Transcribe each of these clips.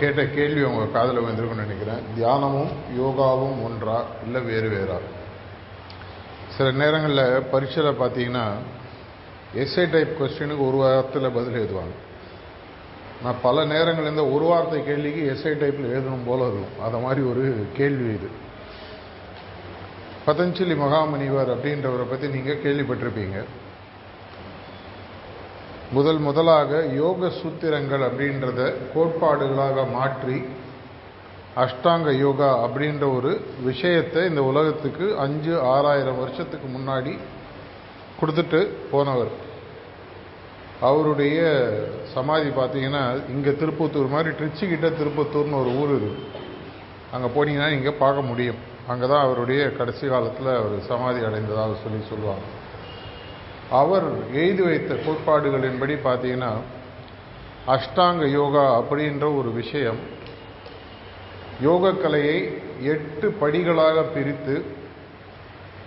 கேட்ட கேள்வி உங்கள் காதில் வந்திருக்குன்னு நினைக்கிறேன். தியானமும் யோகாவும் ஒன்றா இல்லை வேறு வேறா? சில நேரங்களில் பரீட்சையில் பார்த்தீங்கன்னா எஸ்ஐ டைப் கொஸ்டினுக்கு ஒரு வாரத்தில் பதில் எழுதுவாங்க. நான் பல நேரங்கள் இந்த ஒரு வார்த்தை கேள்விக்கு எஸ்ஐ டைப்பில் எழுதணும் போல இருக்கும். அதை மாதிரி ஒரு கேள்வி இது. பதஞ்சலி மகாமணிவர் அப்படின்றவரை பற்றி நீங்கள் கேள்விப்பட்டிருப்பீங்க. முதல் முதலாக யோக சூத்திரங்கள் அப்படின்றத கோட்பாடுகளாக மாற்றி அஷ்டாங்க யோகா அப்படின்ற ஒரு விஷயத்தை இந்த உலகத்துக்கு அஞ்சு ஆறாயிரம் வருஷத்துக்கு முன்னாடி கொடுத்துட்டு போனவர். அவருடைய சமாதி பார்த்தீங்கன்னா இங்கே திருப்பத்தூர் மாதிரி ட்ரிச்சிக்கிட்ட திருப்பத்தூர்னு ஒரு ஊர் இருக்குது அங்கே போனீங்கன்னா நீங்கள் பார்க்க முடியும். அங்கே தான் அவருடைய கடைசி காலத்தில் அவர் சமாதி அடைந்ததாக சொல்லி சொல்லுவாங்க. அவர் எழுதி வைத்த கோட்பாடுகளின்படி பார்த்தீங்கன்னா அஷ்டாங்க யோகா அப்படின்ற ஒரு விஷயம் யோகக்கலையை எட்டு படிகளாக பிரித்து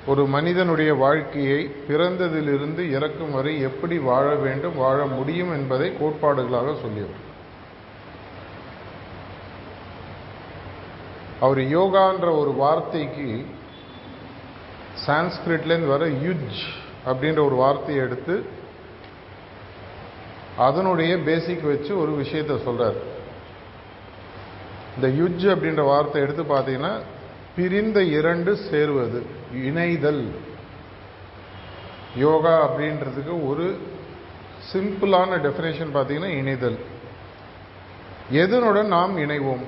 ஒரு மனிதனுடைய வாழ்க்கையை பிறந்ததிலிருந்து இறக்கும் வரை எப்படி வாழ வேண்டும் வாழ முடியும் என்பதை கோட்பாடுகளாக சொல்லியவர். அவர் யோகான்ற ஒரு வார்த்தைக்கு சான்ஸ்கிரிட்லேருந்து வர யுஜ் அப்படின்ற ஒரு வார்த்தையை எடுத்து அதனுடைய பேசிக் வச்சு ஒரு விஷயத்த சொல்கிறார் இந்த யுஜ் அப்படின்ற வார்த்தை எடுத்து பார்த்தீங்கன்னா பிரிந்த இரண்டு சேர்வது இணைதல். யோகா அப்படின்றதுக்கு ஒரு சிம்பிளான டெஃபினேஷன் பார்த்தீங்கன்னா இணைதல். எதனுடன் நாம் இணைவோம்?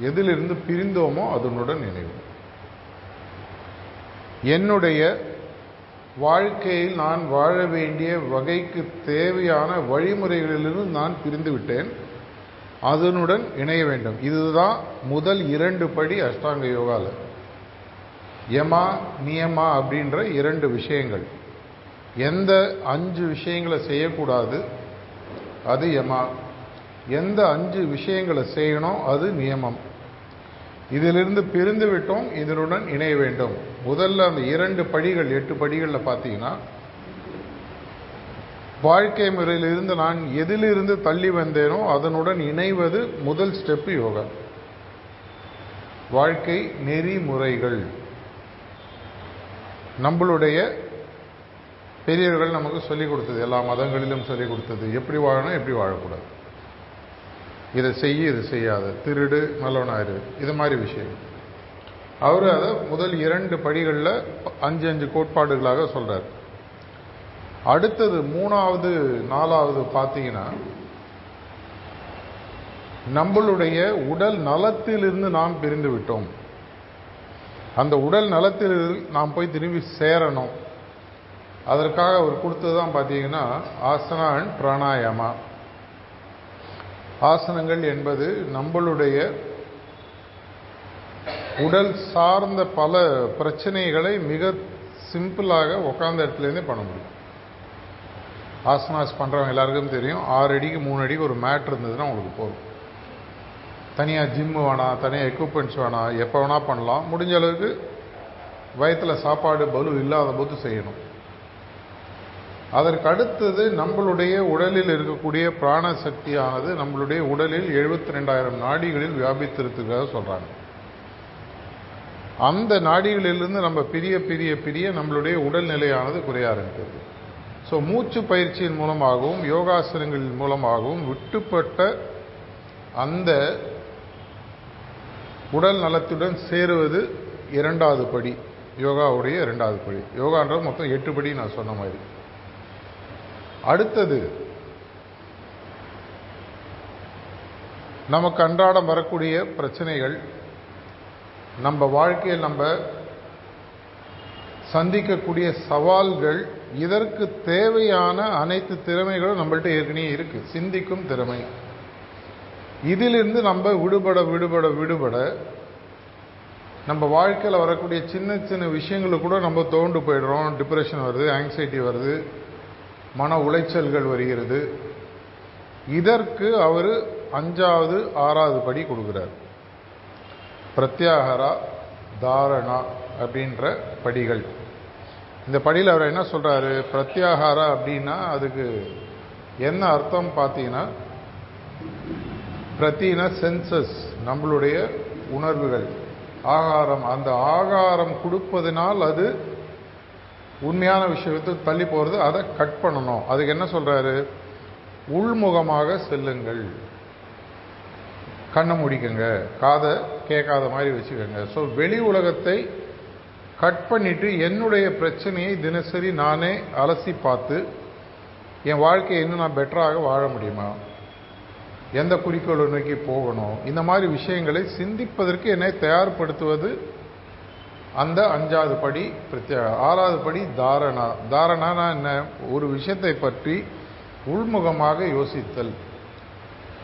எதிலிருந்து பிரிந்தோமோ அதனுடன் இணைவோம். என்னுடைய வாழ்க்கையில் நான் வாழ வேண்டிய வகைக்கு தேவையான வழிமுறைகளிலிருந்து நான் பிரிந்துவிட்டேன். அதனுடன் இணைய வேண்டும். இதுதான் முதல் இரண்டு படி அஷ்டாங்க யோகாவில் யமா நியமா அப்படின்ற இரண்டு விஷயங்கள். எந்த அஞ்சு விஷயங்களை செய்யக்கூடாது அது யமா. எந்த அஞ்சு விஷயங்களை செய்யணும் அது நியமம். இதிலிருந்து பிரிந்து விட்டோம் இதனுடன் இணைய வேண்டும். முதல்ல அந்த இரண்டு படிகள் எட்டு படிகளில் பார்த்தீங்கன்னா வாழ்க்கை முறையிலிருந்து நான் எதிலிருந்து தள்ளி வந்தேனோ அதனுடன் இணைவது முதல் ஸ்டெப்பு யோகா. வாழ்க்கை நெறிமுறைகள். நம்மளுடைய பெரியவர்கள் நமக்கு சொல்லிக் கொடுத்தது எல்லா மதங்களிலும் சொல்லிக் கொடுத்தது எப்படி வாழணும் எப்படி வாழக்கூடாது. இதை செய்ய இது செய்யாத. திருடு நல்லவனாயிரு இது மாதிரி விஷயம். அவர் அதை முதல் இரண்டு படிகளில் அஞ்சு அஞ்சு கோட்பாடுகளாக சொல்கிறார் அடுத்தது மூணாவது நாலாவது பார்த்தீங்கன்னா நம்மளுடைய உடல் நலத்திலிருந்து நாம் பிரிந்து விட்டோம். அந்த உடல் நலத்தில் நாம் போய் திரும்பி சேரணும். அதற்காக அவர் கொடுத்தது தான் பார்த்தீங்கன்னா ஆசனான் பிராணாயாமா. ஆசனங்கள் என்பது நம்மளுடைய உடல் சார்ந்த பல பிரச்சனைகளை மிக சிம்பிளாக உட்காந்த இடத்துலேருந்தே பண்ண முடியும். ஆசனாஸ் பண்ணுறவங்க எல்லாருக்கும் தெரியும். ஆறு அடிக்கு மூணு அடிக்கு ஒரு மேட் இருந்ததுன்னா உங்களுக்கு போதும். தனியாக ஜிம்மு வேணாம் தனியாக எக்யூப்மெண்ட்ஸ் வேணாம் எப்போ வேணால் பண்ணலாம். முடிஞ்ச அளவுக்கு வயத்தில் சாப்பாடு பலு இல்லாத போது செய்யணும். அதற்கு அடுத்தது நம்மளுடைய உடலில் இருக்கக்கூடிய பிராண சக்தியானது நம்மளுடைய உடலில் எழுபத்தி ரெண்டாயிரம் நாடிகளில் வியாபித்திருக்கிறதா சொல்கிறாங்க அந்த நாடிகளிலிருந்து நம்ம பிரிய பிரிய பிரிய நம்மளுடைய உடல்நிலையானது குறைய ஆரம்பிக்கிறது ஸோ மூச்சு பயிற்சியின் மூலமாகவும் யோகாசனங்களின் மூலமாகவும் விட்டுப்பட்ட அந்த உடல் நலத்துடன் சேருவது இரண்டாவது படி. யோகாவுடைய இரண்டாவது படி. யோகான்றது மொத்தம் எட்டு படி நான் சொன்ன மாதிரி. அடுத்தது நமக்கு அன்றாடம் வரக்கூடிய பிரச்சனைகள் நம்ம வாழ்க்கையில் நம்ம சந்திக்கக்கூடிய சவால்கள் இதற்கு தேவையான அனைத்து திறமைகளும் நம்மள்ட்ட ஏற்கனவே இருக்குது சிந்திக்கும் திறமை. இதிலிருந்து நம்ம விடுபட விடுபட விடுபட நம்ம வாழ்க்கையில் வரக்கூடிய சின்ன சின்ன விஷயங்களுக்கு கூட நம்ம தோண்டு போயிடுறோம். டிப்ரெஷன் வருது ஆங்ஸைட்டி வருது. மன உளைச்சல்கள் வருகிறது. இதற்கு அவர் அஞ்சாவது ஆறாவது படி கொடுக்குறார். பிரத்யாகரா தாரணா அப்படின்ற படிகள். இந்த படியில் அவர் என்ன சொல்கிறாரு பிரத்யாகாரா அப்படின்னா அதுக்கு என்ன அர்த்தம் பார்த்தீங்கன்னா பிரத்தின சென்சஸ் நம்மளுடைய உணர்வுகள். ஆகாரம் அந்த ஆகாரம் கொடுப்பதனால் அது உண்மையான விஷயத்தை தள்ளி போகிறது அதை கட் பண்ணணும். அதுக்கு என்ன சொல்கிறாரு உள்முகமாக செல்லுங்கள். கண்ணை முடிக்கங்க. காதை கேட்காத மாதிரி வச்சுக்கோங்க. ஸோ வெளி உலகத்தை கட் பண்ணிவிட்டு என்னுடைய பிரச்சனையை தினசரி நானே அலசி பார்த்து என் வாழ்க்கையை இன்னும் நான் பெட்டராக வாழ முடியுமா? எந்த குறிக்கோளை நோக்கி போகணும்? இந்த மாதிரி விஷயங்களை சிந்திப்பதற்கு என்னை தயார்படுத்துவது அந்த அஞ்சாவது படி பிரத்யேக ஆறாவது படி தாரணா. தாரணானா என்ன? ஒரு விஷயத்தை பற்றி உள்முகமாக யோசித்தல்.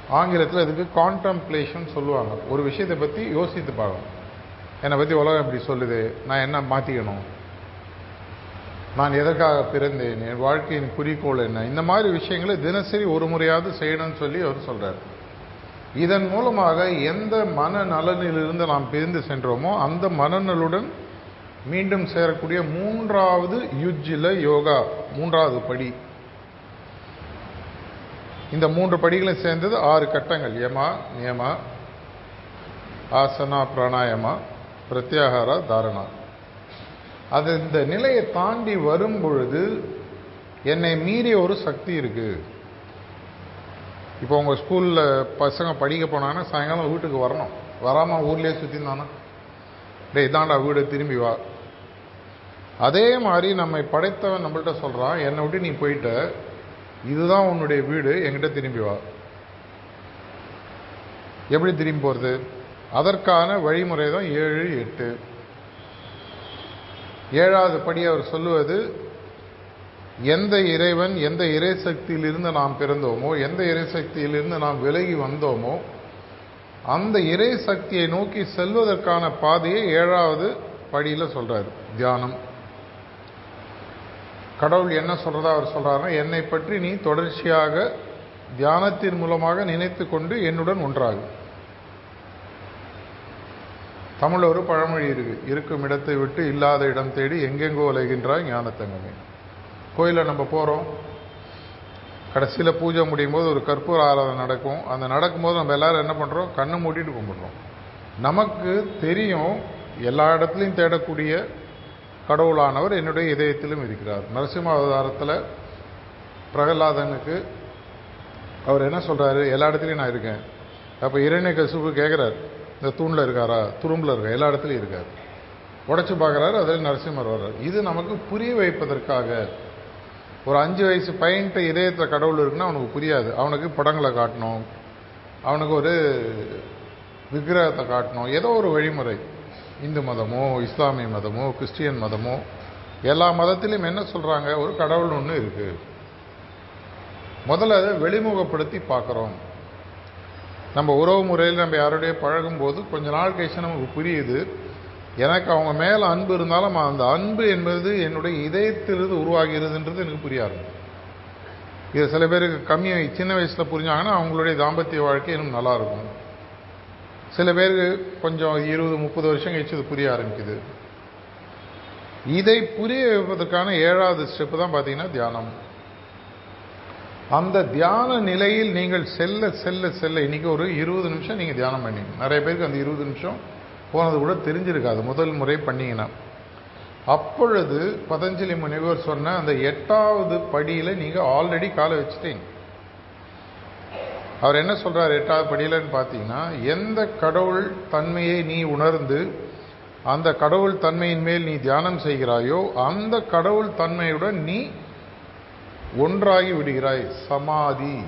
ஆங்கிலத்தில் அதுக்கு கான்டம்ப்ளேஷன் சொல்லுவாங்க. ஒரு விஷயத்தை பற்றி யோசித்து பார்க்கணும். என்னை பற்றி உலகம் இப்படி சொல்லுது. நான் என்ன மாற்றிக்கணும் நான் எதற்காக பிறந்தேன்? என் வாழ்க்கையின் குறிக்கோள் என்ன? இந்த மாதிரி விஷயங்களை தினசரி ஒரு முறையாவது செய்யணும்னு சொல்லி அவர் சொல்கிறார் இதன் மூலமாக எந்த மனநலனிலிருந்து நாம் பிரிந்து சென்றோமோ அந்த மனநலுடன் மீண்டும் சேரக்கூடிய மூன்றாவது யுஜ்ஜில யோகா மூன்றாவது படி. இந்த மூன்று படிகளும் சேர்ந்தது ஆறு கட்டங்கள். யமா நியமா ஆசனா பிராணாயமா பிரத்யாகாரா தாரணா. அது இந்த நிலையை தாண்டி வரும் பொழுது என்னை மீறிய ஒரு சக்தி இருக்குது இப்போ உங்கள் ஸ்கூலில் பசங்க படிக்க போனாங்கன்னா சாயங்காலம் வீட்டுக்கு வரணும். வராமல் ஊர்லேயே சுற்றினானா டேய் இதாண்டா வீடு திரும்பி வா. அதே மாதிரி நம்மை படைத்தவன் நம்மள்கிட்ட சொல்கிறான் என்னை விட்டு நீ போயிட்ட. இதுதான் உன்னுடைய வீடு என்கிட்ட திரும்பி வா. எப்படி திரும்பி போகிறது அதற்கான வழிமுறை தான் ஏழு எட்டு. ஏழாவது படி அவர் சொல்லுவது எந்த இறைவன் எந்த இறை சக்தியிலிருந்து நாம் பிறந்தோமோ எந்த இறை சக்தியிலிருந்து நாம் விலகி வந்தோமோ அந்த இறை சக்தியை நோக்கி செல்வதற்கான பாதையை ஏழாவது படியில் சொல்கிறார் தியானம். கடவுள் என்ன சொல்கிறதா அவர் சொல்கிறாருன்னா என்னை பற்றி நீ தொடர்ச்சியாக தியானத்தின் மூலமாக நினைத்து கொண்டு என்னுடன் ஒன்றாகும் தமிழ் ஒரு பழமொழி இருக்கு இருக்கும் இடத்தை விட்டு இல்லாத இடம் தேடி எங்கெங்கோ உலகின்றாய் ஞானத்தங்கமே. கோயிலில் நம்ம போகிறோம் கடைசியில் பூஜை முடியும் போது ஒரு கற்பூர ஆராதனை நடக்கும். அந்த நடக்கும்போது நம்ம எல்லாரும் என்ன பண்ணுறோம் கண்ணை மூடிட்டு கும்பிட்றோம். நமக்கு தெரியும் எல்லா இடத்துலையும் தேடக்கூடிய கடவுளானவர் என்னுடைய இதயத்திலும் இருக்கிறார். நரசிம்ம அவதாரத்தில் பிரகலாதனுக்கு அவர் என்ன சொல்கிறாரு எல்லா இடத்துலையும் நான் இருக்கேன். அப்போ இரண்ய கசுப்பு கேட்குறாரு இந்த தூணில் இருக்காரா? துரும்பில் இருக்கா எல்லா இடத்துலையும் இருக்கார். உடச்சி பார்க்குறாரு அதில் நரசிம்மர் வர்றார். இது நமக்கு புரிய வைப்பதற்காக ஒரு அஞ்சு வயசு பையன்ட்ட இதயத்தில் கடவுள் இருக்குன்னா அவனுக்கு புரியாது. அவனுக்கு படங்களை காட்டணும். அவனுக்கு ஒரு விக்கிரகத்தை காட்டணும். ஏதோ ஒரு வழிமுறை. இந்து மதமோ இஸ்லாமிய மதமோ கிறிஸ்டியன் மதமோ எல்லா மதத்திலையும் என்ன சொல்கிறாங்க ஒரு கடவுள் ஒன்று இருக்குது முதல்ல அதை வெளிமுகப்படுத்தி பார்க்குறோம். நம்ம உறவு முறையில் நம்ம யாரோடைய பழகும்போது கொஞ்ச நாள் கழிச்சு நமக்கு புரியுது. எனக்கு அவங்க மேலே அன்பு இருந்தாலும் அந்த அன்பு என்பது என்னுடைய இதயத்திலிருந்து உருவாகிறதுன்றது எனக்கு புரியாது. இது சில பேருக்கு கம்மியாக சின்ன வயசில் புரிஞ்சாங்கன்னா அவங்களுடைய தாம்பத்திய வாழ்க்கை இன்னும் நல்லா இருக்கும். சில பேருக்கு கொஞ்சம் இருபது முப்பது வருஷம் கழிச்சு இது புரிய ஆரம்பிக்குது. இதை புரிய வைப்பதற்கான ஏழாவது ஸ்டெப்பு தான் பார்த்தீங்கன்னா தியானம். அந்த தியான நிலையில் நீங்கள் செல்ல செல்ல செல்ல இன்றைக்கி ஒரு இருபது நிமிஷம் நீங்கள் தியானம் பண்ணி நிறைய பேருக்கு அந்த இருபது நிமிஷம் போனது கூட தெரிஞ்சிருக்காது. முதல் முறை பண்ணிங்கன்னா. அப்பொழுது பதஞ்சலி முனிவர் சொன்ன அந்த எட்டாவது படியில் நீங்கள் ஆல்ரெடி காலை வச்சுட்டீங்க. அவர் என்ன சொல்றார் எட்டாவது படியிலன்னு பார்த்தீங்கன்னா எந்த கடவுள் தன்மையை நீ உணர்ந்து அந்த கடவுள் தன்மையின் மேல் நீ தியானம் செய்கிறாயோ அந்த கடவுள் தன்மையுடன் நீ ஒன்றாகி விடுகிறாய். சமாதி.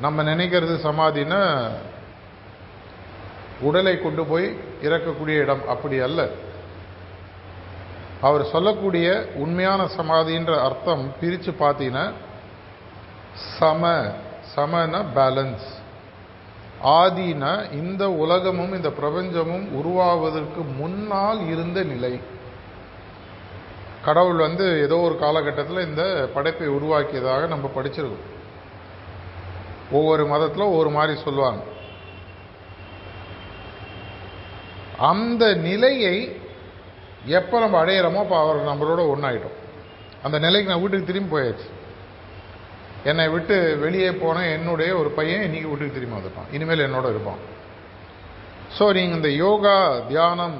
நம்ம நினைக்கிறது சமாதினா உடலை கொண்டு போய் இறக்கக்கூடிய இடம் அப்படி அல்ல. அவர் சொல்லக்கூடிய உண்மையான சமாதின்ற அர்த்தம் பிரித்து பார்த்தீங்கன்னா சம சமன பேலன்ஸ் ஆதினா இந்த உலகமும் இந்த பிரபஞ்சமும் உருவாவதற்கு முன்னால் இருந்த நிலை. கடவுள் வந்து ஏதோ ஒரு காலகட்டத்தில் இந்த படைப்பை உருவாக்கியதாக நம்ம படிச்சிருக்கோம். ஒவ்வொரு மதத்தில் ஒவ்வொரு மாதிரி சொல்லுவாங்க. அந்த நிலையை எப்போ நம்ம அடையிறோமோ அப்போ அவர் நம்மளோட ஒன்றாயிட்டோம் அந்த நிலைக்கு நான் வீட்டுக்கு திரும்பி போயாச்சு. என்னை விட்டு வெளியே போன என்னுடைய ஒரு பையன் இன்னைக்கு வீட்டுக்கு திரும்பி வந்துட்டான். இனிமேல் என்னோட இருப்பான். ஸோ நீங்கள் இந்த யோகா தியானம்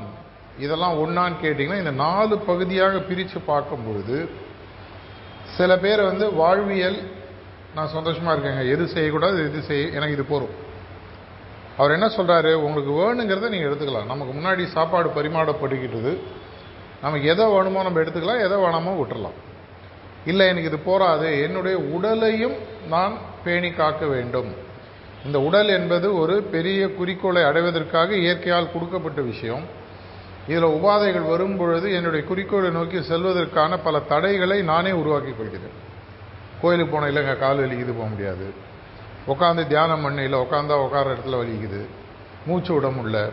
இதெல்லாம் ஒன்றான்னு கேட்டிங்கன்னா இந்த நாலு பகுதியாக பிரித்து பார்க்கும் பொழுது சில பேர் வந்து வாழ்வியல் நான் சந்தோஷமாக இருக்கேங்க. எது செய்யக்கூடாது எது செய்ய எனக்கு இது போகும் அவர் என்ன சொல்கிறாரு உங்களுக்கு வேணுங்கிறத நீங்கள் எடுத்துக்கலாம். நமக்கு முன்னாடி சாப்பாடு பரிமாறப்படுகிறது நமக்கு எதை வேணுமோ நம்ம எடுத்துக்கலாம். எதை வேணாமோ விட்டுறலாம். இல்லை எனக்கு இது போராது என்னுடைய உடலையும் நான் பேணி காக்க வேண்டும். இந்த உடல் என்பது ஒரு பெரிய குறிக்கோளை அடைவதற்காக இயற்கையால் கொடுக்கப்பட்ட விஷயம். இதில் உபாதைகள் வரும் பொழுது என்னுடைய குறிக்கோளை நோக்கி செல்வதற்கான பல தடைகளை நானே உருவாக்கி கொள்கிறேன். கோயிலுக்கு போன இல்லைங்க கால் வலிக்குது போக முடியாது. உட்காந்து தியானம் பண்ண இல்லை உட்காந்தா உட்கார இடத்துல வலிக்குது மூச்சு விட முடியல.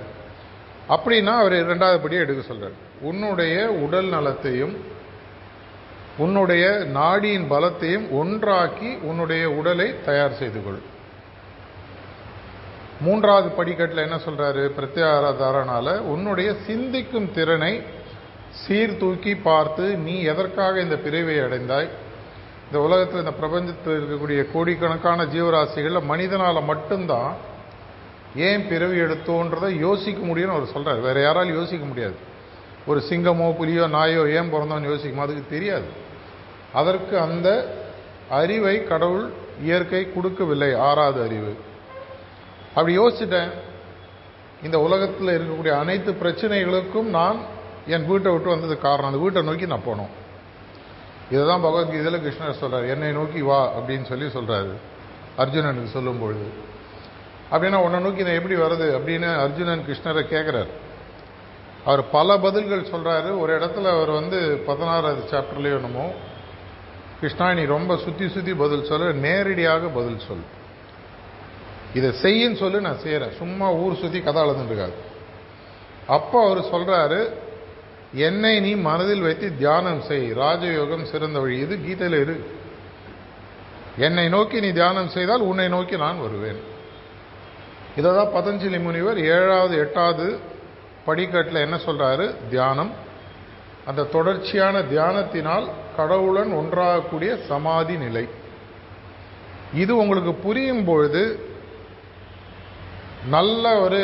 அப்படின்னா அவர் இரண்டாவது படியே எடுக்க சொல்கிறார் உன்னுடைய உடல் நலத்தையும் உன்னுடைய நாடியின் பலத்தையும் ஒன்றாக்கி உன்னுடைய உடலை தயார் செய்து கொள். மூன்றாவது படிக்கட்டில் என்ன சொல்றாரு? பிரத்யாராதாரனால உன்னுடைய சிந்திக்கும் திறனை சீர்தூக்கி பார்த்து நீ எதற்காக இந்த பிரிவை அடைந்தாய்? இந்த உலகத்தில் இந்த பிரபஞ்சத்தில் இருக்கக்கூடிய கோடிக்கணக்கான ஜீவராசிகளில் மனிதனால் மட்டும்தான் ஏன் பிறவி எடுத்தோன்றதை யோசிக்க முடியும்னு அவர் சொல்கிறார் வேறு யாராலும் யோசிக்க முடியாது. ஒரு சிங்கமோ புலியோ நாயோ ஏன் பிறந்தோன்னு யோசிக்குமா? அதுக்கு தெரியாது. அதற்கு அந்த அறிவை கடவுள் இயற்கை கொடுக்கவில்லை. ஆறாவது அறிவு. அப்படி யோசிச்சிட்டேன். இந்த உலகத்தில் இருக்கக்கூடிய அனைத்து பிரச்சனைகளுக்கும் நான் என் வீட்டை விட்டு வந்தது காரணம். அந்த வீட்டை நோக்கி நான் போனோம். இதுதான் பகவத்கீதையில் கிருஷ்ணர் சொல்கிறார் என்னை நோக்கி வா அப்படின்னு சொல்லி சொல்கிறாரு அர்ஜுனனுக்கு சொல்லும் பொழுது அப்படின்னா உன்னை நோக்கி நான் எப்படி வருது அப்படின்னு அர்ஜுனன் கிருஷ்ணரை கேட்குறாரு அவர் பல பதில்கள் சொல்கிறாரு ஒரு இடத்துல அவர் வந்து பதினாறாவது சாப்டர்லேயே என்னமோ கிருஷ்ணா நீ ரொம்ப சுற்றி சுற்றி பதில் சொல்லு நேரடியாக பதில் சொல் இதை செய்யின்னு சொல்லி நான் செய்கிறேன் சும்மா ஊர் சுற்றி கதை அளந்துருக்காது அப்போ அவர் சொல்கிறாரு என்னை நீ மனதில் வைத்து தியானம் செய். ராஜயோகம் சிறந்த வழி. இது கீதையில் இரு என்னை நோக்கி நீ தியானம் செய்தால் உன்னை நோக்கி நான் வருவேன். இதை தான் பதஞ்சலி முனிவர் ஏழாவது எட்டாவது படிக்கட்டில் என்ன சொல்கிறாரு தியானம். அந்த தொடர்ச்சியான தியானத்தினால் கடவுளன் ஒன்றாகக்கூடிய சமாதி நிலை. இது உங்களுக்கு புரியும் பொழுது நல்ல ஒரு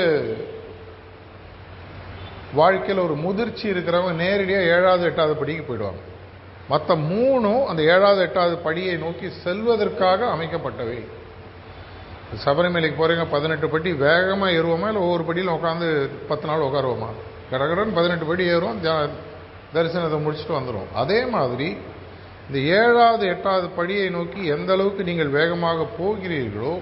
வாழ்க்கையில் ஒரு முதிர்ச்சி இருக்கிறவங்க நேரடியாக ஏழாவது எட்டாவது படிக்கு போயிடுவாங்க. மற்ற மூணும் அந்த ஏழாவது எட்டாவது படியை நோக்கி செல்வதற்காக அமைக்கப்பட்டவை. சபரிமலைக்கு போகிறீங்க பதினெட்டு படி வேகமாக ஏறுவோமா? இல்லை ஒவ்வொரு படியில் உட்காந்து பத்து நாள் உட்காருவோமா? கடகடன் பதினெட்டு படி ஏறுவோம் தரிசனத்தை முடிச்சுட்டு வந்துடும் அதே மாதிரி இந்த ஏழாவது எட்டாவது படியை நோக்கி எந்த அளவுக்கு நீங்கள் வேகமாக போகிறீர்களோ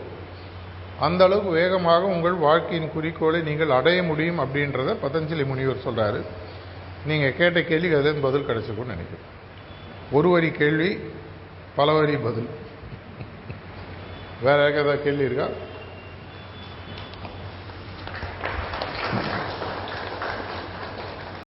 அந்த அளவுக்கு வேகமாக உங்கள் வாழ்க்கையின் குறிக்கோளை நீங்கள் அடைய முடியும் அப்படின்றத பதஞ்சலி முனிவர் சொல்கிறாரு நீங்கள் கேட்ட கேள்விக்கு அதுலேருந்து பதில் கிடச்சிக்கும்னு நினைக்கிறேன். ஒரு வரி கேள்வி பல வரி பதில். வேறு ஏதாவது கேள்வி இருக்கா?